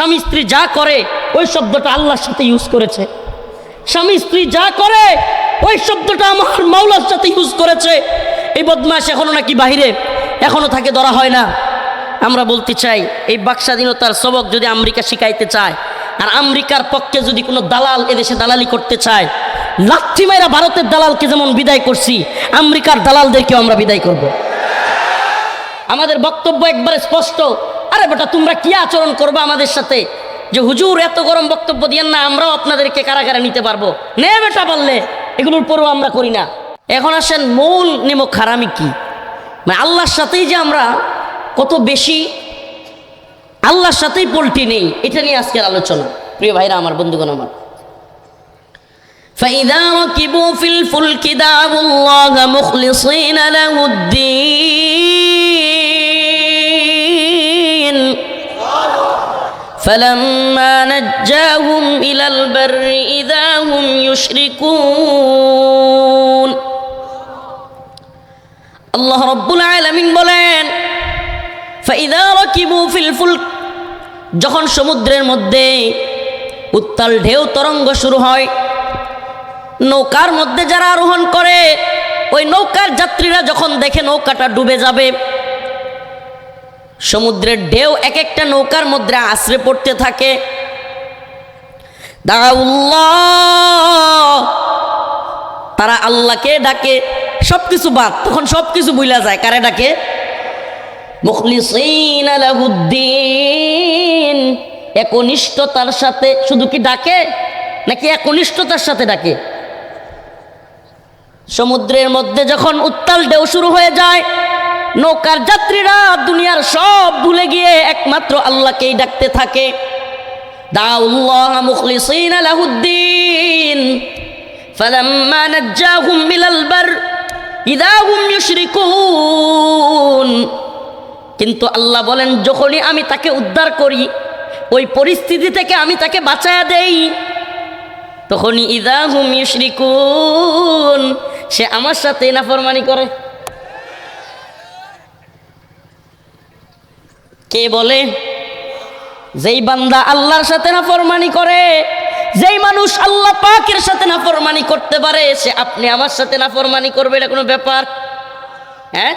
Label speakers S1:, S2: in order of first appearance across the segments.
S1: স্বামী স্ত্রী যা করে, ওই শব্দটা আল্লাহর সাথে ইউজ করেছে। স্বামী স্ত্রী যা করে, ওই শব্দটা আমার মাওলার সাথে ইউজ করেছে। এই বদমাস এখনও নাকি বাহিরে? এখনও তাকে ধরা হয় না। আমরা বলতে চাই, এই বাকস্বাধীনতার সবক যদি আমেরিকা শিখাইতে চায়, আর আমেরিকার পক্ষে যদি কোনো দালাল এদেশে দালালি করতে চায় লাথি মাইরা ভারতের দালালকে যেমন বিদায় করছি, আমেরিকার দালালদেরকেও আমরা বিদায় করব। আমাদের বক্তব্য একবারে স্পষ্ট। আরে বেটা তোমরা কি আচরণ করবে আমাদের সাথে যে হুজুর এত গরম বক্তব্য দিয়েন না আমরাও আপনাদেরকে কারাগারে নিতে পারবো নে বেটা বললে এগুলোর পরেও আমরা করি না এখন আসেন মূল নিমক হারামি কি মানে আল্লাহর সাথেই যে আমরা কত বেশি আল্লাহর সাথেই পোল্টি নেই এটা নিয়ে আজকের আলোচনা প্রিয় ভাইরা আমার বন্ধুগণ আমার فإذا ركبوا في الفلك دعوا الله مخلصين له الدين فلما نجاهم إلى البر إذا هم يشركون আল্লাহ রব্বুল আলামিন বলেন ফাইদা রাকিবু ফিল ফুলক যখন সমুদ্রের মধ্যে উত্তাল ঢেউ তরঙ্গ শুরু হয় নৌকার মধ্যে যারা আরোহণ করে ওই নৌকার যাত্রীরা যখন দেখে নৌকাটা ডুবে যাবে সমুদ্রের ঢেউ এক একটা নৌকার মধ্যে আশ্রে পড়তে থাকে। তারা আল্লাহকে ডাকে সব কিছু বাদ, তখন সব কিছু যায়, কারে ডাকে? একনিষ্ঠতার সাথে, শুধু কি ডাকে? নাকি একনিষ্ঠতার সাথে ডাকে? সমুদ্রের মধ্যে যখন উত্তাল ঢেউ শুরু হয়ে যায় নৌকার যাত্রীরা দুনিয়ার সব ভুলে গিয়ে একমাত্র আল্লাহকেই ডাকতে থাকে দাউল্লাহ মুখলিসিন আলাহুদ্দিন فلما نجاهم إلى البر إذا هم يشركون কিন্তু আল্লাহ বলেন যখনই আমি তাকে উদ্ধার করি ওই পরিস্থিতি থেকে আমি তাকে বাঁচায়া দেই তখনই ইদা হুম ইউশরিকুন সে আমার সাথে নাফরমানি করে কে বলে? যেই বান্দা আল্লাহর সাথে না ফরমানি করে, যেই মানুষ আল্লাহ পাকের সাথে না ফরমানি করতে পারে, সে আপনি আমার সাথে না ফরমানি করবে, এটা কোনো ব্যাপার? হ্যাঁ?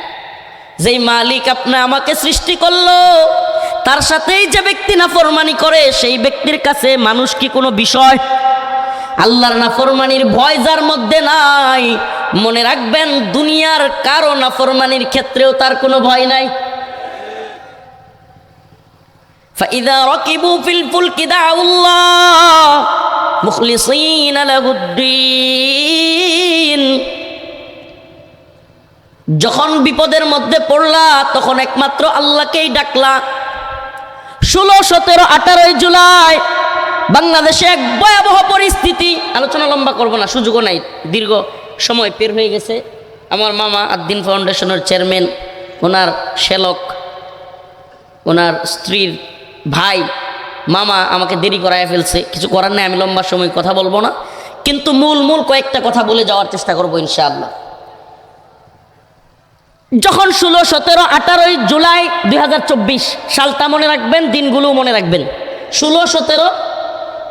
S1: যেই মালিক আপনি আমাকে সৃষ্টি করল, তার সাথেই যে ব্যক্তি না ফরমানি করে, সেই ব্যক্তির কাছে মানুষ কি কোনো বিষয়? আল্লাহর নাফরমানির ভয় যার মধ্যে নাই, মনে রাখবেন দুনিয়ার কারও নাফরমানির ক্ষেত্রেও তার কোনো ভয় নাই। فإذا ركبوا في الفلك دعوا الله مخلصين له الدين যখন বিপদের মধ্যে পড়লা তখন একমাত্র আল্লাহকেই ডাকলা ষোলো সতেরো আঠারোই জুলাই বাংলাদেশে এক ভয়াবহ পরিস্থিতি আলোচনা লম্বা করব না সুযোগও নাই দীর্ঘ সময় পের হয়ে গেছে আমার মামা আদ্দিন ফাউন্ডেশনের চেয়ারম্যান ওনার শ্যালক ওনার স্ত্রীর ভাই, মামা আমাকে দেরি করায় ফেলছে, কিছু করার নেই, আমি লম্বা সময় কথা বলব না। কিন্তু মূল মূল কয়েকটা কথা বলে যাওয়ার চেষ্টা করব ইনশাআল্লাহ। যখন ষোলো, সতেরো, আঠারোই জুলাই দুই সালটা মনে রাখবেন, দিনগুলো মনে রাখবেন। ষোলো, সতেরো,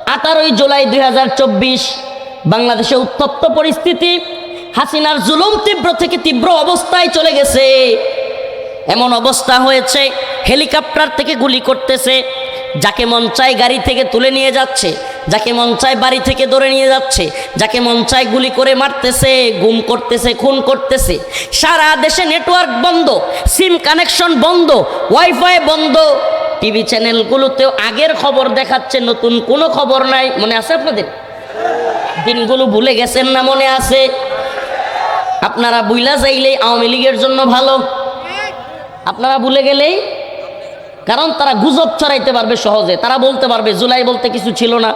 S1: আঠারোই জুলাই দুই হাজার চব্বিশ, বাংলাদেশে উত্তপ্ত পরিস্থিতি, হাসিনার জুলুম তীব্র থেকে তীব্র অবস্থায় চলে গেছে। এমন অবস্থা হয়েছে, হেলিকপ্টার থেকে গুলি করতেছে, যাকে মন চায় গাড়ি থেকে তুলে নিয়ে যাচ্ছে, যাকে মন চায় বাড়ি থেকে ধরে নিয়ে যাচ্ছে, যাকে মন চায় গুলি করে মারতেছে, গুম করতেছে, খুন করতেছে। সারা দেশে নেটওয়ার্ক বন্ধ সিম কানেকশন বন্ধ ওয়াইফাই বন্ধ। টিভি চ্যানেলগুলোতেও আগের খবর দেখাচ্ছে, নতুন কোনো খবর নাই। মনে আছে আপনাদের? দিনগুলো ভুলে গেছেন না মনে আছে? আপনারা বুইলা যাইলে আওয়ামী লীগের জন্য ভালো। আপনারা ভুলে গেলেই, কারণ তারা গুজব ছড়াইতে পারবে সহজে। তারা বলতে পারবে, জুলাই বলতে কিছু ছিল না,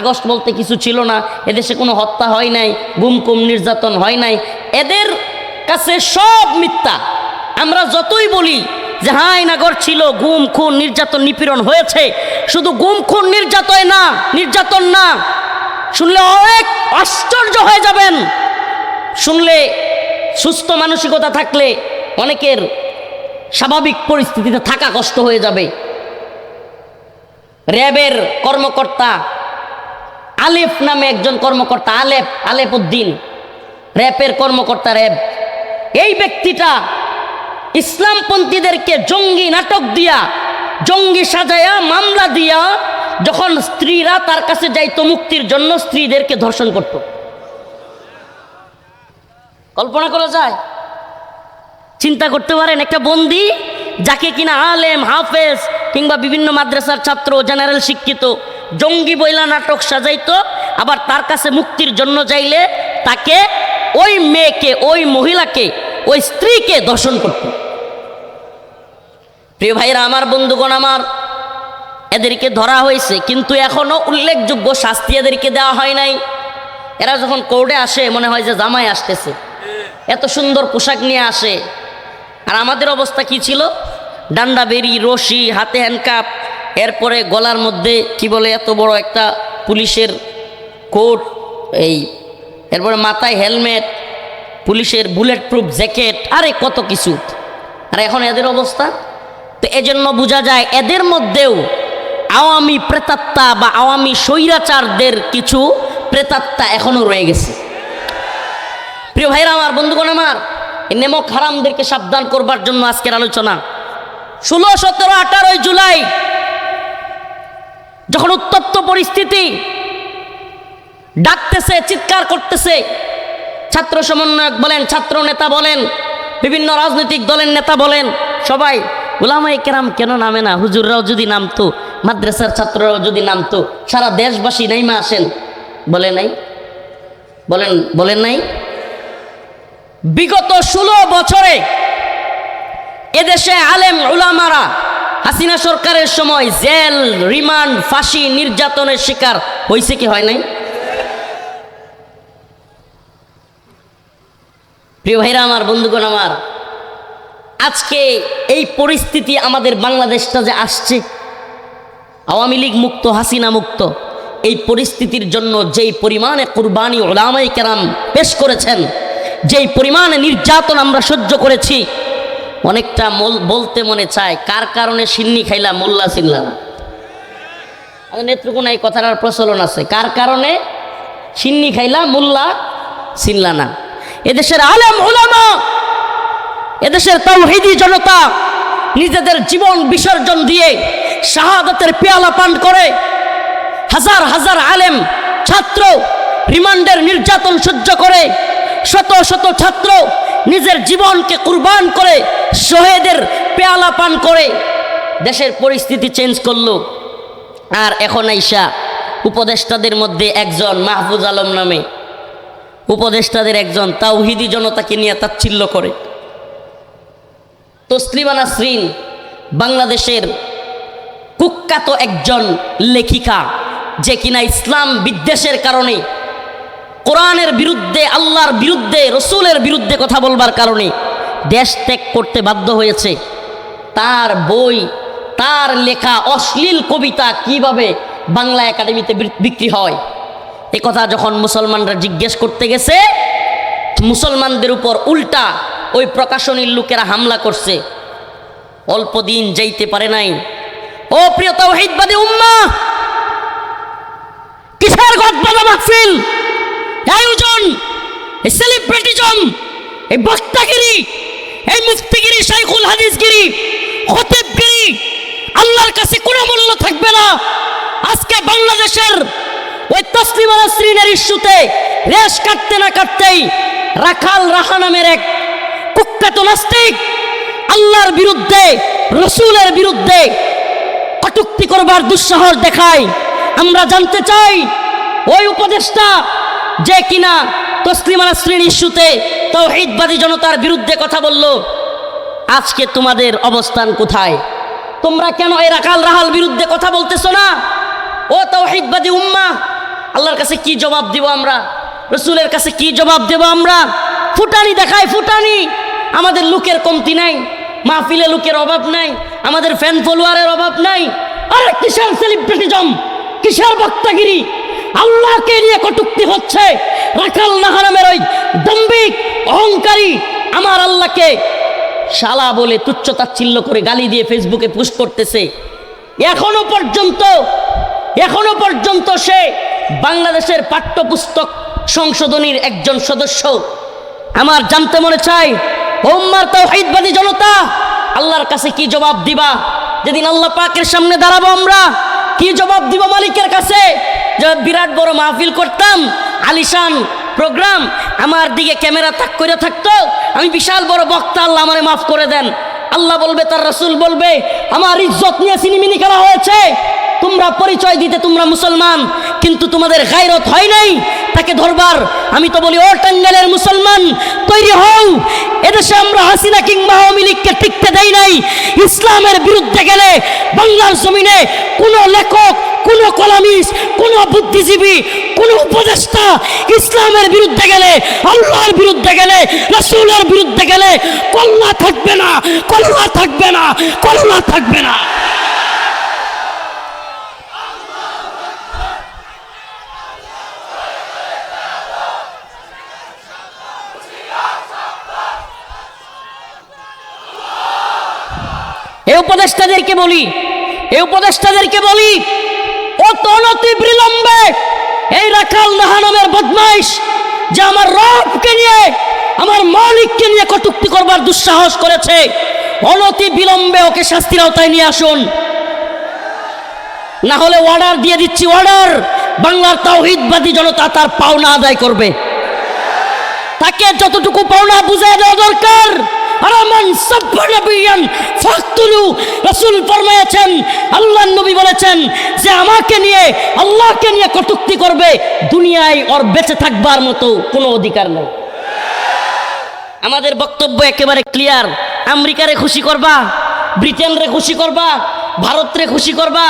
S1: আগস্ট বলতে কিছু ছিল না, এদেশে কোনো হত্যা হয় নাই, গুম কুম নির্যাতন হয় নাই। এদের কাছে সব মিথ্যা। আমরা যতই বলি যে হ্যাঁ নাগর ছিল, গুম, খুন, নির্যাতন, নিপীড়ন হয়েছে, শুধু গুম, খুন, নির্যাতন না নির্যাতন না। শুনলে অনেক আশ্চর্য হয়ে যাবেন। শুনলে সুস্থ মানসিকতা থাকলে অনেকের স্বাভাবিক পরিস্থিতিতে থাকা কষ্ট হয়ে যাবে। র্যাবের কর্মকর্তা আলেফ নামে একজন কর্মকর্তা, আলেফ আলেফ উদ্দিন র্যাবের কর্মকর্তা র্যাব। এই ব্যক্তিটা ইসলামপন্থীদেরকে জঙ্গি নাটক দিয়া, জঙ্গি সাজায়া, মামলা দিয়া যখন স্ত্রীরা তার কাছে যাইতো মুক্তির জন্য, স্ত্রীদেরকে ধর্ষণ করত। কল্পনা করা যায়? চিন্তা করতে পারেন, একটা বন্দি যাকে কিনা আলেম, হাফেজ কিংবা বিভিন্ন মাদ্রাসার ছাত্র, জেনারেল শিক্ষিত, জঙ্গি বইলা নাটক সাজাইতো, আবার তার কাছে মুক্তির জন্য যাইলে তাকে ওই মেয়েকে, ওই মহিলাকে, ওই স্ত্রীকে দর্শন করত। প্রিয় ভাইরা, আমার বন্ধুগণ আমার, এদেরকে ধরা হয়েছে, কিন্তু এখনও উল্লেখযোগ্য শাস্তি এদেরকে দেওয়া হয় নাই। এরা যখন কোর্টে আসে, মনে হয় যে জামাই আসতেছে। এত সুন্দর পোশাক নিয়ে আসে। আর আমাদের অবস্থা কি ছিল? ডান্ডা, বেরি, রশি, হাতে হ্যান্ডকাপ এরপরে গলার মধ্যে কি বলে এত বড় একটা পুলিশের কোট, এই, এরপরে মাথায় হেলমেট, পুলিশের বুলেট প্রুফ জ্যাকেট আরে কত কিছু। আর এখন এদের অবস্থা? তো এজন্য বোঝা যায় এদের মধ্যেও আওয়ামী প্রেতাত্মা বা আওয়ামী স্বৈরাচারদের কিছু প্রেতাত্মা এখনও রয়ে গেছে। প্রিয় ভাইরা, আমার বন্ধুগণ আমার নেমক হারামদেরকে সাবধান করবার জন্য আজকের আলোচনা। ষোলো, সতেরো, আঠারোই জুলাই, যখন উত্তপ্ত পরিস্থিতি ডাকতেছে, চিৎকার করতেছে, ছাত্র সমন্বয়ক বলেন, ছাত্র নেতা বলেন, বিভিন্ন রাজনৈতিক দলের নেতা বলেন, সবাই ওলামাই কেরাম কেন নামে না? হুজুররাও যদি নামতো, মাদ্রাসার ছাত্ররাও যদি নামতো, সারা দেশবাসী নাইমা আসেন, বলে নাই? বলেন বলেন নাই? বিগত ষোলো বছরে এদেশে আলেম উলামারা হাসিনা সরকারের সময় জেল, রিমান্ড, ফাঁসি, নির্যাতনের শিকার হয়েছে কি হয় নাই? প্রিয় ভাইরা, আমার বন্ধুগণ, আমার আজকে এই পরিস্থিতি আমাদের বাংলাদেশটা যে আসছে, আওয়ামী লীগ মুক্ত, হাসিনা মুক্ত, এই পরিস্থিতির জন্য যেই পরিমাণে কুরবানি ওলামাই কেরাম পেশ করেছেন যেই পরিমাণে নির্যাতন আমরা সহ্য করেছি, অনেকটা বলতে মনে চায়, কার কারণে সিন্নি খাইলা মোল্লা আমাদের নেত্রকোনা, এই কথাটার প্রচলন আছে। কার কারণে সিন্নি খাইলা মোল্লা চিনলা না? এদেশের আলেম ওলামা এদেশের তাওহিদি জনতা নিজেদের জীবন বিসর্জন দিয়ে শাহাদাতের পেয়ালা পান করে, হাজার হাজার আলেম, ছাত্র, রিমান্ডের নির্যাতন সহ্য করে শত শত ছাত্র নিজের জীবনকে কুরবান করে শহীদের পেয়ালা পান করে দেশের পরিস্থিতি চেঞ্জ করল। আর এখন আইসা উপদেষ্টাদের মধ্যে একজন মাহফুজ আলম নামে। উপদেষ্টাদের একজন তাওহিদি জনতাকে নিয়ে তাচ্ছিল্য করে। তসলিমা নাসরিন বাংলাদেশের কুখ্যাত একজন লেখিকা, যে কিনা ইসলাম বিদ্বেষের কারণে কোরআনের বিরুদ্ধে, আল্লাহর বিরুদ্ধে, রসুলের বিরুদ্ধে কথা বলবার কারণে দেশ ত্যাগ করতে বাধ্য হয়েছে। তার বই, তার লেখা অশ্লীল কবিতা কীভাবে বাংলা একাডেমিতে বিক্রি হয়? এ কথা যখন মুসলমানরা জিজ্ঞেস করতে গেছে, মুসলমানদের উপর উল্টা ওই প্রকাশনীর লোকেরা হামলা করছে। অল্প দিন যাইতে পারে নাই। ও প্রিয় তৌহিদবাদী উম্মা কিসের গদবাদা মাহফিল? আয়োজন এই সেলিব্রিটিজম এই বক্তাগিরি, এই মুফতিগিরি শাইখুল হাদিসগিরি, খতিবগিরি, আল্লাহর কাছে কোনো মূল্য থাকবে না। আজকে বাংলাদেশের ওই তসলিমা নাসরিনের ইস্যুতে রেশ কাটতে না কাটতেই রাখাল রাহা নামের এক কুখ্যাত নাস্তিক আল্লাহর বিরুদ্ধে, রসুলের বিরুদ্ধে কটুক্তি করবার দুঃসাহস দেখায়। আমরা জানতে চাই, ওই উপদেশটা যে কিনা তসলিমা নাসরিন ইস্যুতে তৌহিদবাদী জনতার বিরুদ্ধে কথা বলল, আজকে তোমাদের অবস্থান কোথায়? তোমরা কেন এই রাখাল রাহাল বিরুদ্ধে কথা বলতেছো না? ও তৌহিদবাদী উম্মা, আল্লাহর কাছে কি জবাব দিব আমরা? রসুলের কাছে কি জবাব দেব আমরা? ফুটানি দেখায় ফুটানি। আমাদের লোকের কমতি নাই, মাহফিলে লোকের অভাব নাই, আমাদের ফ্যান ফলোয়ারের অভাব নাই। আরে কিসের সেলিব্রিটিজম কিসের বক্তাগিরি? আল্লাহকে নিয়ে কটুক্তি হচ্ছে। রাখাল নাহারামের ওই দম্বিক অহংকারী আমার আল্লাহকে শালা বলে তুচ্ছ তাচ্ছিল্য করে গালি দিয়ে ফেসবুকে পোস্ট করতেছে। এখনও পর্যন্ত এখনও পর্যন্ত সে বাংলাদেশের পাঠ্যপুস্তক সংশোধনীর একজন সদস্য। আমার জানতে মনে চাই ওম্মার তাওহীদবাদী জনতা, আল্লাহর কাছে কি জবাব দিবা? যেদিন আল্লাহ পাকের সামনে দাঁড়াবো আমরা, কি জবাব দিব মালিকের কাছে? বিরাট বড় মাহফিল করতাম, আলিশান প্রোগ্রাম আমার দিকে ক্যামেরা তাক করে থাকতো, আমি বিশাল বড় বক্তা, আল্লাহ আমারে মাফ করে দেন। আল্লাহ বলবে, তার রসুল বলবে, আমার ইজ্জত নিয়ে সিনিমিনি খেলা হয়েছে। তোমরা পরিচয় দিতে তোমরা মুসলমান, কিন্তু তোমাদের গায়রত হয় নাই, তাকে ধরবার। আমি তো বলি, ও টাঙ্গালের মুসলমান, তৈরি হও। এদেশে আমরা হাসিনা কিংবা আওয়ামী লীগকে টিকতে দেই নাই। ইসলামের বিরুদ্ধে গেলে বাংলার জমিনে কোনো লেখক, কোনো কলামিস কোনো বুদ্ধিজীবী, কোনো উপদেষ্টা ইসলামের বিরুদ্ধে গেলে, আল্লাহর বিরুদ্ধে গেলে, রসুলের বিরুদ্ধে গেলে কল্লা থাকবে না কল্লা থাকবে না কল্লা থাকবে না। উপদেষ্টাদেরকে বলি এই উপদেষ্টাদেরকে বলি তনতি বিলম্বে এই রাখাল নাহা নামের বদমাইশ যে আমার রবকে নিয়ে, আমার মালিককে নিয়ে কটুক্তি করবার দুঃসাহস করেছে, অনতি বিলম্বে ওকে শাস্তির আওতায় নিয়ে আসুন। না হলে অর্ডার দিয়ে দিচ্ছি অর্ডার বাংলার তাওহিদবাদী জনতা তার পাওনা আদায় করবে। তাকে যতটুকু পাওনা বুঝিয়ে দেওয়া দরকার। নবী বলেছেন আমাকে নিয়ে, আল্লাহকে নিয়ে কটূক্তি করবে দুনিয়ায় ওর বেঁচে থাকবার মতো কোনো অধিকার নেই। আমাদের বক্তব্য একেবারে ক্লিয়ার আমেরিকারে খুশি করবা, ব্রিটেনরে খুশি করবা, ভারতরে খুশি করবা,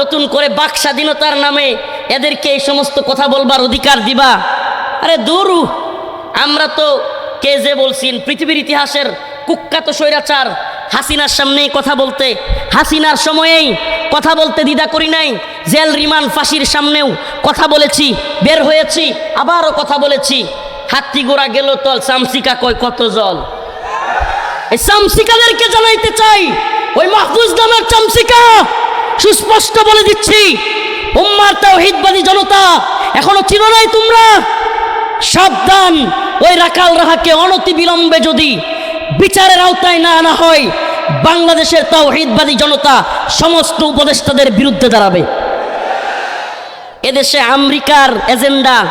S1: নতুন করে বাক স্বাধীনতার নামে এদেরকে এই সমস্ত কথা বলবার অধিকার দিবা। আরে দূরু, আমরা তো কে যে বলছেন? পৃথিবীর ইতিহাসের কুখ্যাত স্বৈরাচার হাসিনার সামনেই কথা বলতে, হাসিনার সময়েই কথা বলতে দ্বিধা করি নাই, জেল রিমান ফাঁসির সামনেও কথা বলেছি, বের হয়েছি, আবারও কথা বলেছি। হাতি গোড়া গেল তল চামচিকা কয়, কত জল? এই চামচিকাদেরকে জানাইতে চাই, ওই মাহফুজ নামের চামচিকা সুস্পষ্ট বলে দিচ্ছি, উম্মার তাওহীদবাদী জনতা এখনও চিনো নাই তোমরা? সাবধান ওই রাখাল রাহাকে অনতি বিলম্বে যদি বিচারের আওতায় না আনা হয়, বাংলাদেশের তাওহীদবাদী জনতা সমস্ত উপদেষ্টাদের বিরুদ্ধে দাঁড়াবে। এদেশে আমেরিকার এজেন্ডা,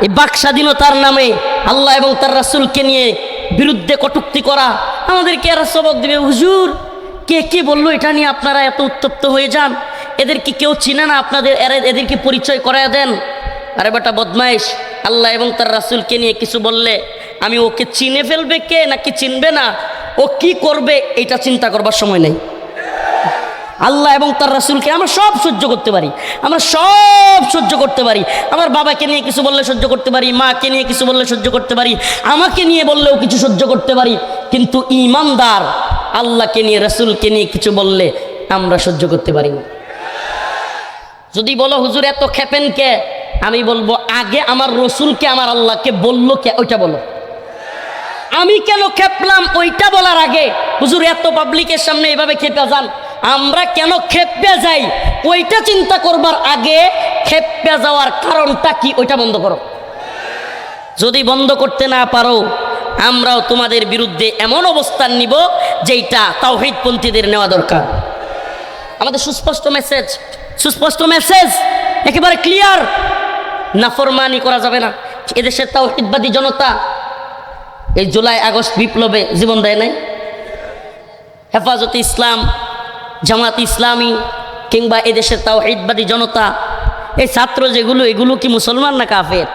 S1: এই বাক স্বাধীনতার নামে আল্লাহ এবং তার রাসুলকে নিয়ে বিরুদ্ধে কটুক্তি করা। আমাদেরকে এরা সবক দেবে, হুজুর, কে কে বলল এটা নিয়ে আপনারা এত উত্তপ্ত হয়ে যান? এদেরকে কেউ চিনে না, আপনাদের এরা- এদেরকে পরিচয় করায় দেন। আরে বেটা বদমাইশ আল্লাহ এবং তার রাসূলকে নিয়ে কিছু বললে, আমি ওকে চিনে ফেলবে কে নাকি চিনবে না? ও কি করবে এটা চিন্তা করবার সময় নেই। আল্লাহ এবং তার রাসূলকে আমরা সব সহ্য করতে পারি, আমরা সব সহ্য করতে পারি। আমার বাবাকে নিয়ে কিছু বললে সহ্য করতে পারি, মাকে নিয়ে কিছু বললে সহ্য করতে পারি, আমাকে নিয়ে বললেও কিছু সহ্য করতে পারি, কিন্তু ইমানদার আল্লাহকে নিয়ে, রাসূলকে নিয়ে কিছু বললে আমরা সহ্য করতে পারি যদি বলো, হুজুর, এত খেপেন কে? আমি বলব, আগে আমার রসুলকে, আমার আল্লাহকে বলল কে? ওইটা বলো। আমি কেন খেপলাম? ওইটা বলার আগে। হুজুর, এত পাবলিকের সামনে এভাবে খেপে যান। আমরা কেন খেপে যাই? ওইটা চিন্তা করবার আগে খেপে যাওয়ার কারণটা কি? ওইটা বন্ধ করো। যদি বন্ধ করতে না পারো, আমরাও তোমাদের বিরুদ্ধে এমন অবস্থান নিব যেইটা তাওহিদপন্থীদের নেওয়া দরকার। আমাদের সুস্পষ্ট মেসেজ সুস্পষ্ট মেসেজ একেবারে ক্লিয়ার নাফরমানি করা যাবে না। এদেশের তাওহিদবাদী জনতা এই জুলাই আগস্ট বিপ্লবে জীবন দেয় নাই। হেফাজতে ইসলাম, জামাত ইসলামী কিংবা এদেশের তাওহিদবাদী জনতা, এই ছাত্র যেগুলো, এগুলো কি মুসলমান না কাফের?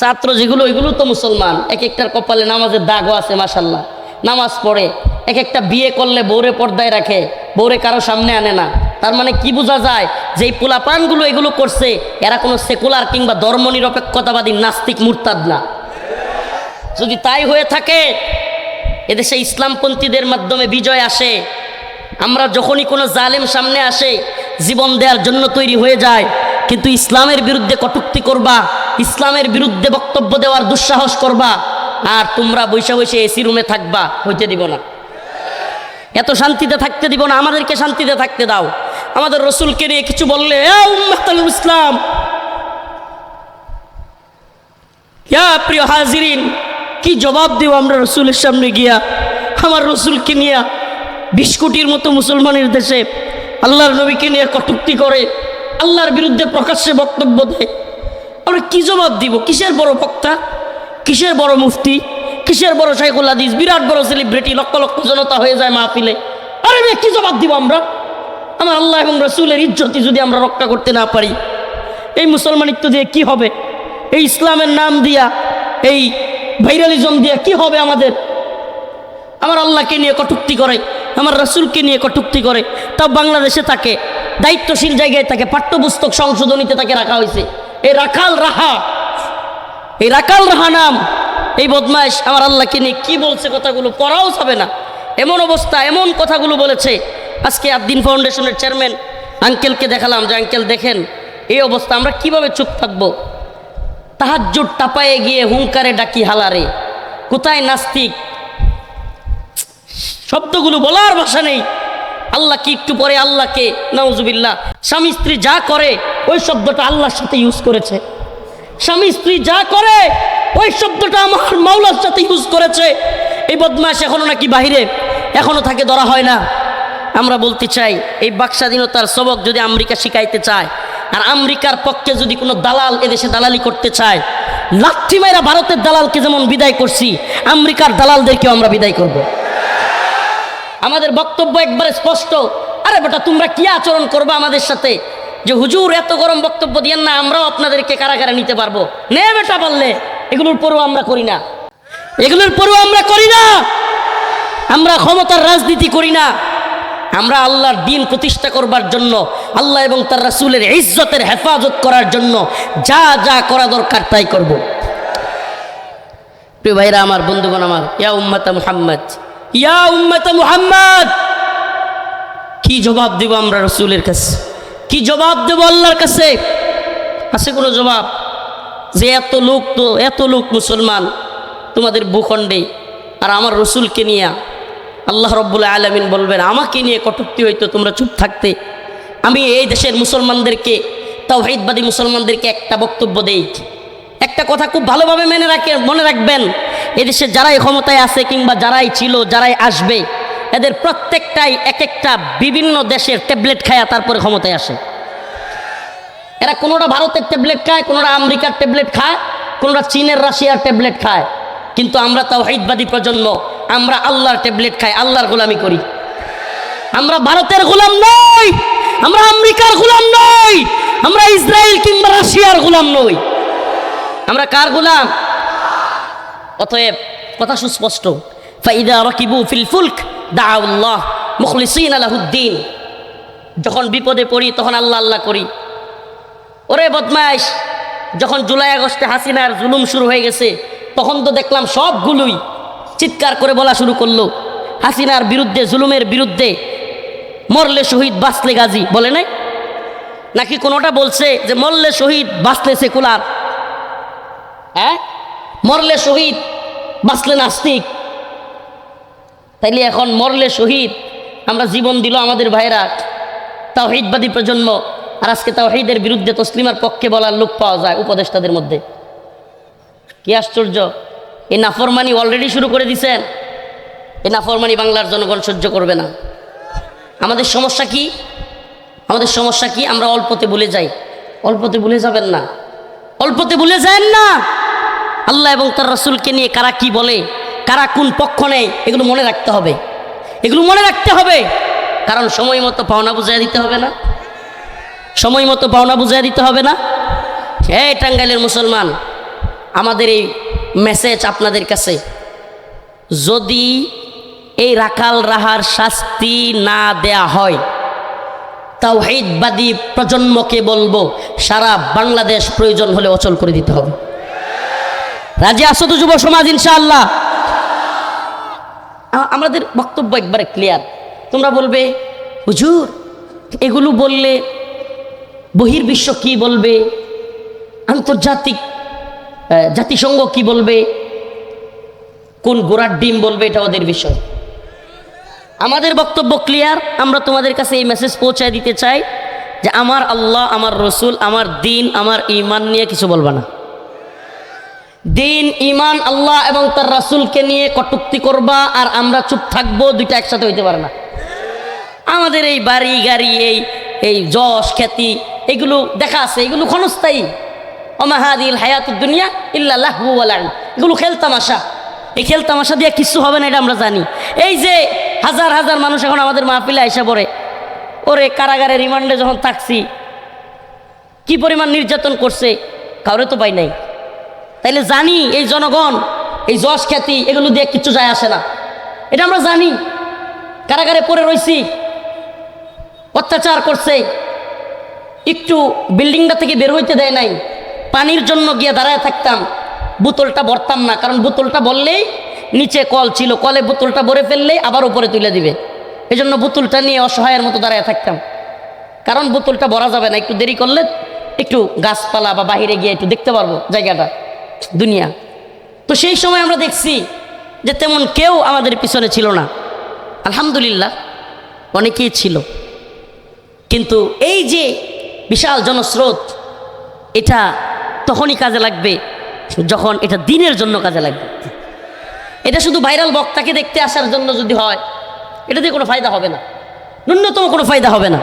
S1: ছাত্র যেগুলো, এগুলো তো মুসলমান। এক একটার কপালে নামাজের দাগও আছে মাসাল্লাহ নামাজ পড়ে এক একটা বিয়ে করলে বৌরে পর্দায় রাখে বৌরে কারও সামনে আনে না। তার মানে কি বোঝা যায়? যে এই পোলাপানগুলো এগুলো করছে, এরা কোনো সেকুলার কিংবা ধর্ম নিরপেক্ষতাবাদী নাস্তিক মুরতাদ না। যদি তাই হয়ে থাকে, এদেশে ইসলামপন্থীদের মাধ্যমে বিজয় আসে, আমরা যখনই কোনো জালেম সামনে আসে, জীবন দেওয়ার জন্য তৈরি হয়ে যায়, কিন্তু ইসলামের বিরুদ্ধে কটুক্তি করবা, ইসলামের বিরুদ্ধে বক্তব্য দেওয়ার দুঃসাহস করবা, আর তোমরা বৈশা বৈশে এসি রুমে থাকবা, হইতে দিব না। এত শান্তিতে থাকতে দিব না, আমাদেরকে শান্তিতে থাকতে দাও। আমাদের রসুলকে নিয়ে কিছু বললে ইসলাম প্রিয় হাজিরিন, কি জবাব দেব আমরা রসুলের সামনে গিয়া? আমার রসুলকে নিয়ে বিশ কোটির মতো মুসলমানের দেশে আল্লাহর নবীকে নিয়ে কটুক্তি করে, আল্লাহর বিরুদ্ধে প্রকাশ্যে বক্তব্য দেয়। আমরা কি জবাব দিব? কিসের বড় বক্তা? কিসের বড় মুফতি? কিসের বড় শাইখুল হাদিস? বিরাট বড় সেলিব্রিটি লক্ষ লক্ষ জনতা হয়ে যায় মাহফিলে। আরে মেয়ে কি জবাব দিব আমরা? আমার আল্লাহ এবং রসুলের ইজ্জতি যদি আমরা রক্ষা করতে না পারি, এই মুসলমানিত্ব দিয়ে কি হবে? এই ইসলামের নাম দিয়া, এই ভাইরালিজম দিয়া কি হবে আমাদের? আমার আল্লাহকে নিয়ে কটুক্তি করে, আমার রসুলকে নিয়ে কটুক্তি করে তাও বাংলাদেশে তাকে, দায়িত্বশীল জায়গায় তাকে পাঠ্যপুস্তক সংশোধনীতে তাকে রাখা হয়েছে। এই রাখাল রাহা, এই রাখাল রাহা নাম এই বদমাইশ আমার আল্লাহকে নিয়ে কি বলছে কথাগুলো পড়াও যাবে না। এমন অবস্থা, এমন কথাগুলো বলেছে। আজকে আদ্দিন ফাউন্ডেশনের চেয়ারম্যান আঙ্কেলকে দেখালাম যে, আঙ্কেল, দেখেন, এই অবস্থা, আমরা কীভাবে চুপ থাকব? তাহাজ্জুদ টাপায়ে গিয়ে হুঙ্কারে ডাকি, হালারে, কোথায় নাস্তিক? শব্দগুলো বলার ভাষা নেই। আল্লাহ কি একটু পরে আল্লাহকে নওজুবিল্লাহ স্বামী স্ত্রী যা করে, ওই শব্দটা আল্লাহর সাথে ইউজ করেছে। স্বামী স্ত্রী যা করে, ওই শব্দটা আমার মাওলার সাথে ইউজ করেছে। এই বদমাস এখনও নাকি বাহিরে, এখনও তাকে ধরা হয় না। আমরা বলতে চাই, এই বাকস্বাধীনতার সবক যদি আমেরিকা শিখাইতে চায়, আর আমেরিকার পক্ষে যদি কোনো দালাল এদেশে দালালি করতে চায়, লাঠি মাইরা ভারতের দালালকে যেমন বিদায় করছি, আমেরিকার দালালদেরকেও আমরা বিদায় করব। আমাদের বক্তব্য একবারে স্পষ্ট। আরে বেটা, তোমরা কি আচরণ করবে আমাদের সাথে? যে হুজুর, এত গরম বক্তব্য দিয়েন না, আমরাও আপনাদেরকে কারাগারে নিতে পারব। নে বেটা বললে এগুলোর পরেও আমরা করি না। এগুলোর পরও আমরা করি না। আমরা ক্ষমতার রাজনীতি করি না। আমরা আল্লাহর দিন প্রতিষ্ঠা করবার জন্য, আল্লাহ এবং তার রাসূলের ইজ্জতের হেফাজত করার জন্য যা যা করা দরকার তাই করব। প্রিয় ভাইরা, আমার বন্ধুগণ আমার, ইয়া উম্মাতা মুহাম্মদ, ইয়া উম্মাতা মুহাম্মদ! কি জবাব দেব আমরা রসুলের কাছে? কি জবাব দেব আল্লাহর কাছে? আছে কোনো জবাব? যে এত লোক তো, এত লোক মুসলমান তোমাদের ভূখণ্ডে আর আমার রসুলকে নিয়ে। আল্লাহ রব্বুল আলমিন বলবেন, আমাকে নিয়ে কটুক্তি হইতো তোমরা চুপ থাকতে। আমি এই দেশের মুসলমানদেরকে তাও তাওহিদবাদী মুসলমানদেরকে একটা বক্তব্য দেই। একটা কথা খুব ভালোভাবে মেনে রাখে, মনে রাখবেন, এদেশে যারাই ক্ষমতায় আছে কিংবা যারাই ছিল, যারাই আসবে এদের প্রত্যেকটাই এক একটা বিভিন্ন দেশের ট্যাবলেট খায়া তারপরে ক্ষমতায় আসে। এরা কোনোটা ভারতের ট্যাবলেট খায়, কোনোটা আমেরিকার ট্যাবলেট খায়, কোনোটা চীনের, রাশিয়ার ট্যাবলেট খায়। কিন্তু আমরা তাও হাইদবাদী প্রজন্ম, আমরা আল্লাহর ট্যাবলেট খাই, আল্লাহর গোলামি করি। আমরা ভারতের গোলাম নই, আমরা আমেরিকার গোলাম নই, আমরা ইসরায়েল কিংবা রাশিয়ার গোলাম নই। আমরা কার গোলাম? অতএব কথা সুস্পষ্ট। ফাইদা রকিবু ফিল ফুলক দাউল্লাহ, মুখলিসিন আলাহুদ্দিন। যখন বিপদে পড়ি, তখন আল্লাহ আল্লাহ করি। ওরে বদমাইশ, যখন জুলাই আগস্টে হাসিনার জুলুম শুরু হয়ে গেছে, তখন তো দেখলাম সবগুলোই চিৎকার করে বলা শুরু করল। হাসিনার বিরুদ্ধে, জুলুমের বিরুদ্ধে মরলে শহীদ বাঁচলে গাজী, বলে নাই? নাকি কোনোটা বলছে যে মরলে শহীদ বাঁচলে সেকুলার হ্যাঁ? মরলে শহীদ বাঁচলে নাস্তিক? তাইলে এখন মরলে শহীদ। আমরা জীবন দিল আমাদের ভাইরা তাওহিদবাদী প্রজন্ম। আর আজকে তাওহিদের বিরুদ্ধে তসলিমার পক্ষে বলার লোক পাওয়া যায় উপদেষ্টাদের মধ্যে। কি আশ্চর্য। এই নাফরমানি অলরেডি শুরু করে দিছেন। এই নাফরমানি বাংলার জনগণ সহ্য করবে না। আমাদের সমস্যা কি? আমাদের সমস্যা কি? আমরা অল্পতে ভুলে যাই। অল্পতে ভুলে যাবেন না। অল্পতে ভুলে যান না। আল্লাহ এবং তার রসুলকে নিয়ে কারা কি বলে? কারা কোন পক্ষ নেয় এগুলো মনে রাখতে হবে। এগুলো মনে রাখতে হবে, কারণ সময় মতো পাওনা বুঝাই দিতে হবে না। সময় মতো পাওনা বুঝাই দিতে হবে না। এই টাঙ্গাইলের মুসলমান, আমাদের এই মেসেজ আপনাদের কাছে, যদি এই রাখাল রাহার শাস্তি না দেয়া হয় তাও তাওহিদবাদী প্রজন্মকে বলব, সারা বাংলাদেশ প্রয়োজন হলে অচল করে দিতে হবে। রাজি আসো তো যুব সমাজ, ইনশাআল্লাহ? আমাদের বক্তব্য একবারে ক্লিয়ার তোমরা বলবে, হুজুর, এগুলো বললে বহির্বিশ্ব কি বলবে? আন্তর্জাতিক জাতিসংঘ কি বলবে? কোন গোড়ার ডিম বলবে? এটা ওদের বিষয়। আমাদের বক্তব্য ক্লিয়ার আমরা তোমাদের কাছে এই মেসেজ পৌঁছায় দিতে চাই যে, আমার আল্লাহ, আমার রসুল, আমার দিন, আমার ইমান নিয়ে কিছু বলবা না। দিন ইমান আল্লাহ এবং তার রাসুলকে নিয়ে কটুক্তি করবা আর আমরা চুপ থাকব, দুইটা একসাথে হইতে পারে না। আমাদের এই বাড়ি, গাড়ি, এই এই যশ, খ্যাতি, এগুলো দেখা আছে, এগুলো ক্ষণস্থায়ী। অমাহাদিল হায়াত দুনিয়া ইল্লাহ এগুলো খেলতামাশা এই খেলতামাশা দিয়ে কিছু হবে না, এটা আমরা জানি। এই যে হাজার হাজার মানুষ এখন আমাদের মাহফিলে আইসা পড়ে, ওরে কারাগারে রিমান্ডে যখন থাকছি, কি পরিমাণ নির্যাতন করছে, কাউরে তো পাই নাই। তাইলে জানি এই জনগণ, এই যশ খ্যাতি, এগুলো দিয়ে কিচ্ছু যায় আসে না। এটা আমরা জানি। কারাগারে পড়ে রইছি। অত্যাচার করছে। একটু বিল্ডিংটা থেকে বের হইতে দেয় নাই। পানির জন্য গিয়ে দাঁড়ায় থাকতাম। বোতলটা ভরতাম না, কারণ বোতলটা বললেই নিচে কল ছিল। কলে বোতলটা ভরে ফেললেই আবার উপরে তুলে দিবে। এই জন্য বোতলটা নিয়ে অসহায়ের মতো দাঁড়ায় থাকতাম। কারণ বোতলটা ভরা যাবে না। একটু দেরি করলে একটু গাছপালা বা বাহিরে গিয়ে একটু দেখতে পারব জায়গাটা। দুনিয়া। তো সেই সময় আমরা দেখছি যে তেমন কেউ আমাদের পিছনে ছিল না। আলহামদুলিল্লাহ, অনেকেই ছিল। কিন্তু এই যে বিশাল জনস্রোত, এটা তখনই কাজে লাগবে যখন এটা দিনের জন্য কাজে লাগবে। এটা শুধু ভাইরাল বক্তাকে দেখতে আসার জন্য যদি হয়, এটা দিয়ে কোনো ফায়দা হবে না। ন্যূনতম কোনো ফায়দা হবে না।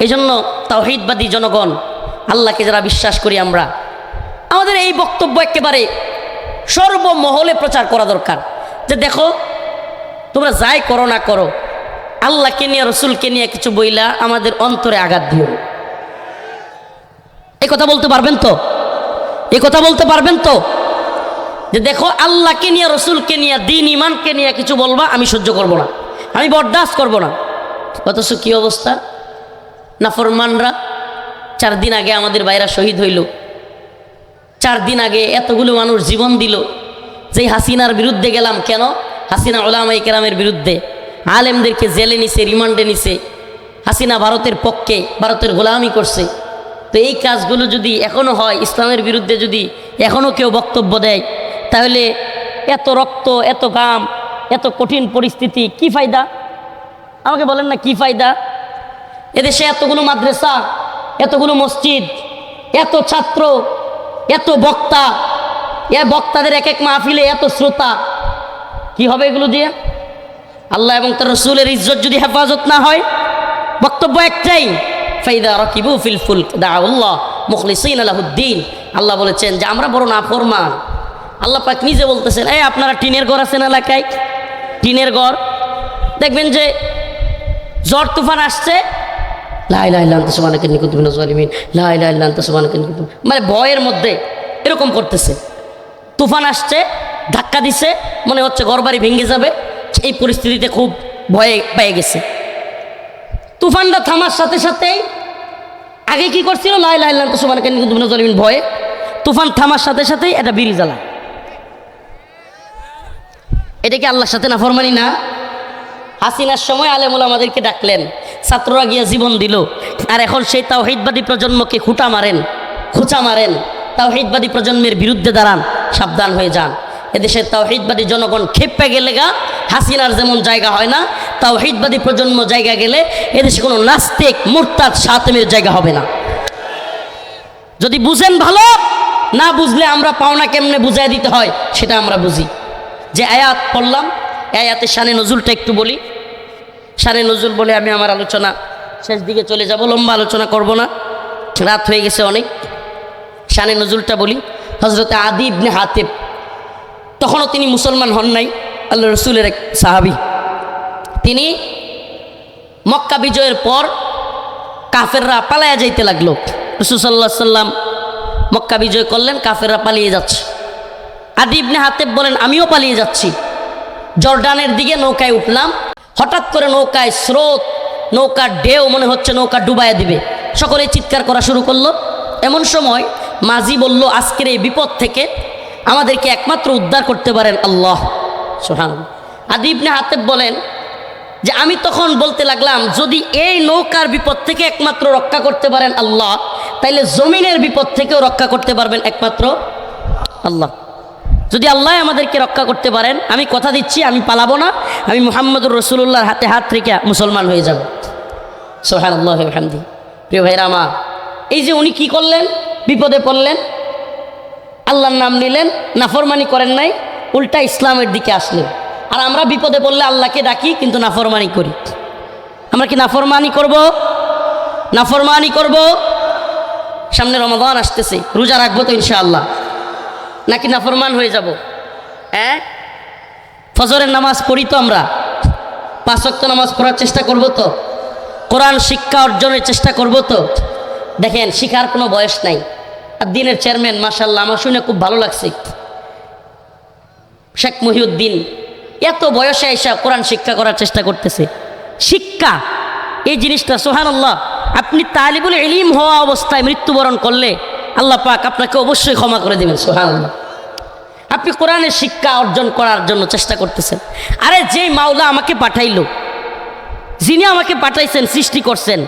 S1: এই জন্য তাওহিদবাদী জনগণ, আল্লাহকে যারা বিশ্বাস করি আমরা আমাদের এই বক্তব্য একেবারে সর্বমহলে প্রচার করা দরকার। যে দেখো, তোমরা যাই করো না করো, আল্লাহকে নিয়ে, রসুলকে নিয়ে কিছু বইলা আমাদের অন্তরে আঘাত দিও। এই কথা বলতে পারবেন তো? এই কথা বলতে পারবেন তো? যে দেখো, আল্লাহকে নিয়ে, রসুলকে নিয়ে, দিন ইমানকে নিয়ে কিছু বলবা, আমি সহ্য করব না। আমি বরদাস্ত করব না। অথচ কী অবস্থা? নাফরমানরা চার দিন আগে আমাদের বাইরা শহীদ হইল। চার দিন আগে এতগুলো মানুষ জীবন দিল। যেই হাসিনার বিরুদ্ধে গেলাম, কেন? হাসিনা ওলামাই কেরামের বিরুদ্ধে। আলেমদেরকে জেলে নিছে, রিমান্ডে নিছে। হাসিনা ভারতের পক্ষে, ভারতের গোলামি করছে। তো এই কাজগুলো যদি এখনও হয়, ইসলামের বিরুদ্ধে যদি এখনও কেউ বক্তব্য দেয়, তাহলে এত রক্ত, এত গাম এত কঠিন পরিস্থিতি, কি ফায়দা? আমাকে বলেন না কি ফায়দা? এদেশে এতগুলো মাদ্রাসা, এতগুলো মসজিদ, এত ছাত্র এত বক্তা, এ বক্তাদের এক এক মাহফিলে এত শ্রোতা। কি হবে এগুলো দিয়ে? আল্লাহ এবং তার রসুলের ইজ্জত যদি হেফাজত না হয়, বক্তব্য একটাই, ফাইদা রকিবু ফিল ফুল দাউল্লাহ মুখলিসিন আলাহুদ্দিন আল্লাহ বলেছেন যে, আমরা বড় না ফরমান আল্লাহ পাক নিজে বলতেছেন, এই আপনারা টিনের ঘর আছেন এলাকায়? টিনের ঘর। দেখবেন যে ঝড় তুফান আসছে লাই লাই লান্ত সুবানাকে নিকুত বিন জালিমিন। লাই লাই লান্ত সুবানাকে নিকুত মানে ভয়ের মধ্যে এরকম করতেছে। তুফান আসছে, ধাক্কা দিছে, মনে হচ্ছে ঘরবাড়ি ভেঙে যাবে। এই পরিস্থিতিতে খুব ভয়ে পেয়ে গেছে। তুফানটা থামার সাথে সাথেই আগে কি করছিল? লাই লাই লান্ত সুবানাকে নিকুত বিন জালিমিন ভয়ে। তুফান থামার সাথে সাথেই এটা বিড়ি জ্বালা। এটা কি আল্লাহর সাথে না ফরমানি না? হাসিনার সময় আলেমুল আমাদেরকে ডাকলেন। ছাত্ররা গিয়ে জীবন দিল। আর এখন সেই তাওহিদবাদী প্রজন্মকে খুঁটা মারেন, খুঁচা মারেন। তাওহিদবাদী প্রজন্মের বিরুদ্ধে দাঁড়ান, সাবধান হয়ে যান। এদেশের তাওহিদবাদী জনগণ খেপে গেলে গা, হাসিনার যেমন জায়গা হয় না, তাওহিদবাদী প্রজন্ম জায়গা গেলে এদেশে কোনো নাস্তিক, মুরতাদ সাতেমের জায়গা হবে না। যদি বুঝেন ভালো, না বুঝলে আমরা পাওনা কেমনে বুঝাই দিতে হয়, সেটা আমরা বুঝি। যে আয়াত পড়লাম আয়াতের শানে নজুলটা একটু বলি। শানে নজুল বলে, আমি আমার আলোচনা শেষ দিকে চলে যাব, লম্বা আলোচনা করব না। রাত হয়ে গেছে অনেক। শানে নজুলটা বলি হজরতে আদি ইবনে হাতেব, তখনও তিনি মুসলমান হন নাই আল্লাহ রসুলের এক সাহাবি। তিনি মক্কা বিজয়ের পর কাফেররা পালায়া যাইতে লাগল। রসুল সাল্লাহ সাল্লাম মক্কা বিজয় করলেন, কাফেররা পালিয়ে যাচ্ছে। আদি ইবনে হাতেব বলেন, আমিও পালিয়ে যাচ্ছি। জর্ডানের দিকে নৌকায় উঠলাম হঠাৎ করে নৌকায় স্রোত, নৌকার ঢেউ মনে হচ্ছে নৌকা ডুবাইয়া দিবে। সকলে চিৎকার করা শুরু করল। এমন সময় মাঝি বলল, আজকের এই বিপদ থেকে আমাদেরকে একমাত্র উদ্ধার করতে পারেন আল্লাহ। সোহান আদি ইবনে হাতেব বলেন যে, আমি তখন বলতে লাগলাম, যদি এই নৌকার বিপদ থেকে একমাত্র রক্ষা করতে পারেন আল্লাহ, তাইলে জমিনের বিপদ থেকেও রক্ষা করতে পারবেন একমাত্র আল্লাহ। যদি আল্লাহ আমাদেরকে রক্ষা করতে পারেন, আমি কথা দিচ্ছি, আমি পালাবো না, আমি মুহাম্মদুর রসুল্লাহর হাতে হাত রেখে মুসলমান হয়ে যাব। সোহান আল্লাহ হামদি প্রিয় ভাইরা আমার, এই যে উনি কি করলেন? বিপদে পড়লেন, আল্লাহর নাম নিলেন, নাফরমানি করেন নাই, উল্টা ইসলামের দিকে আসলেন। আর আমরা বিপদে পড়লে আল্লাহকে ডাকি, কিন্তু নাফরমানি করি। আমরা কি নাফরমানি করব? নাফরমানি করব? সামনে রমাদান আসতেছে, রোজা রাখব তো ইনশাআল্লাহ। নাকি নাফরমান হয়ে যাব? হ্যাঁ? ফজরের নামাজ পড়ি তো আমরা। পাঁচ ওয়াক্ত নামাজ পড়ার চেষ্টা করব তো। কোরআন শিক্ষা অর্জনের চেষ্টা করব তো। দেখেন, শিখার কোনো বয়স নাই। আর দিনের চেয়ারম্যান মাসাল্লাহ আমার শুনে খুব ভালো লাগছে। শেখ মহিউদ্দিন এত বয়সে এসে কোরআন শিক্ষা করার চেষ্টা করতেছে। শিক্ষা, এই জিনিসটা সোহান আল্লাহ আপনি তালিবুল ইলিম হওয়া অবস্থায় মৃত্যুবরণ করলে আল্লাহ পাক আপনাকে অবশ্যই ক্ষমা করে দেবেন সোহান আপনি কোরআনের শিক্ষা অর্জন করার জন্য চেষ্টা করতেছেন। আরে যেই মাওলা আমাকে পাঠাইলো, যিনি আমাকে পাঠাইছেন, সৃষ্টি করছেন,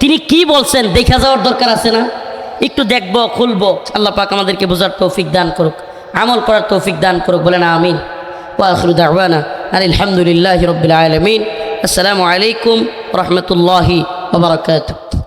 S1: তিনি কি বলছেন দেখা যাওয়ার দরকার আছে না? একটু দেখব, খুলব। আল্লাহ পাক আমাদেরকে বোঝার তৌফিক দান করুক, আমল করার তৌফিক দান করুক বলে না আমিন ওয়াখরু দাওয়ানা আলহামদুলিল্লাহ রবিল আলমিন। আসসালামু আলাইকুম রহমতুল্লাহি ওবরাকাতুহ